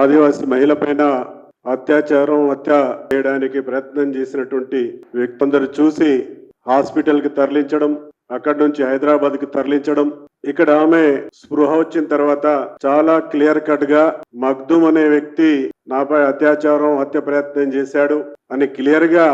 ఆదివాసీ మహిళ పైన అత్యాచారం హత్య చేయడానికి ప్రయత్నం చేసినటువంటి వ్యక్తులందరూ చూసి హాస్పిటల్కి తరలించడం అక్కడి నుంచి హైదరాబాద్కి తరలించడం. ఇక్కడ ఆమె స్పృహ వచ్చిన తర్వాత చాలా క్లియర్ కట్గా మగ్దుమ్ అనే వ్యక్తి నాపై అత్యాచారం హత్య ప్రయత్నం చేశాడు అని క్లియర్గా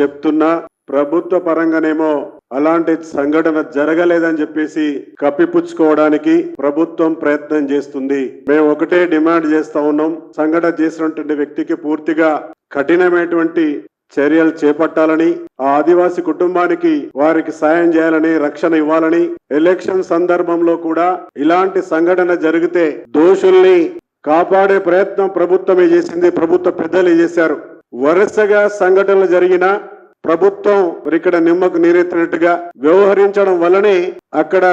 చెప్తున్నా. ప్రభుత్వ పరంగానేమో అలాంటి సంఘటన జరగలేదని చెప్పేసి కప్పిపుచ్చుకోవడానికి ప్రభుత్వం ప్రయత్నం చేస్తుంది. మేము ఒకటే డిమాండ్ చేస్తా ఉన్నాం. సంఘటన చేసినటువంటి వ్యక్తికి పూర్తిగా కఠినమైనటువంటి చర్యలు చేపట్టాలని ఆ ఆదివాసి కుటుంబానికి వారికి సాయం చేయాలని రక్షణ ఇవ్వాలని ఎలక్షన్ సందర్భంలో కూడా ఇలాంటి సంఘటన జరిగితే దోషుల్ని కాపాడే ప్రయత్నం ప్రభుత్వమే చేసింది. ప్రభుత్వ పెద్దలే చేశారు? వరుసగా సంఘటనలు జరిగిన ప్రభుత్వం ఇక్కడ నిమ్మకు నీరెత్తినట్టుగా వ్యవహరించడం వల్లనే అక్కడ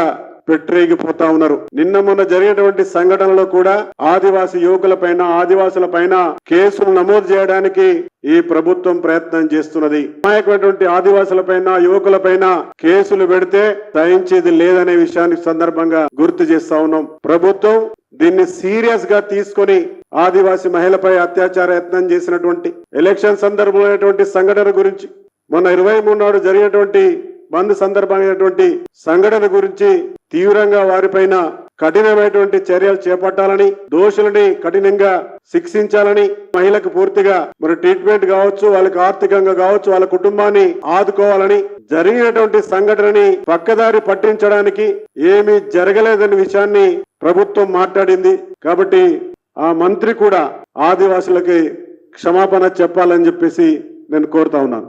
పెట్టరేగిపోతా ఉన్నారు. నిన్న మొన్న జరిగినటువంటి సంఘటనలో కూడా ఆదివాసి యువకుల పైన ఆదివాసుల పైన కేసులు నమోదు చేయడానికి ఈ ప్రభుత్వం ప్రయత్నం చేస్తున్నది. అమాయకమైనటువంటి ఆదివాసుల పైన యువకుల పైన కేసులు పెడితే సహించేది లేదనే విషయాన్ని సందర్భంగా గుర్తు చేస్తా ఉన్నాం. ప్రభుత్వం దీన్ని సీరియస్గా తీసుకొని ఆదివాసి మహిళపై అత్యాచార యత్నం చేసినటువంటి ఎలక్షన్ సందర్భమైనటువంటి సంఘటన గురించి మొన్న ఇరవై మూడు నాడు జరిగినటువంటి బంద్ సందర్భమైనటువంటి సంఘటన గురించి తీవ్రంగా వారిపైన కఠినమైనటువంటి చర్యలు చేపట్టాలని దోషులని కఠినంగా శిక్షించాలని మహిళకు పూర్తిగా మరి ట్రీట్మెంట్ కావచ్చు వాళ్ళకి ఆర్థికంగా కావచ్చు వాళ్ళ కుటుంబాన్ని ఆదుకోవాలని జరిగినటువంటి సంఘటనని పక్కదారి పట్టించడానికి ఏమీ జరగలేదనే విషయాన్ని ప్రభుత్వం మాట్లాడింది. కాబట్టి ఆ మంత్రి కూడా ఆదివాసులకి క్షమాపణ చెప్పాలని చెప్పేసి నేను కోరుతా ఉన్నాను.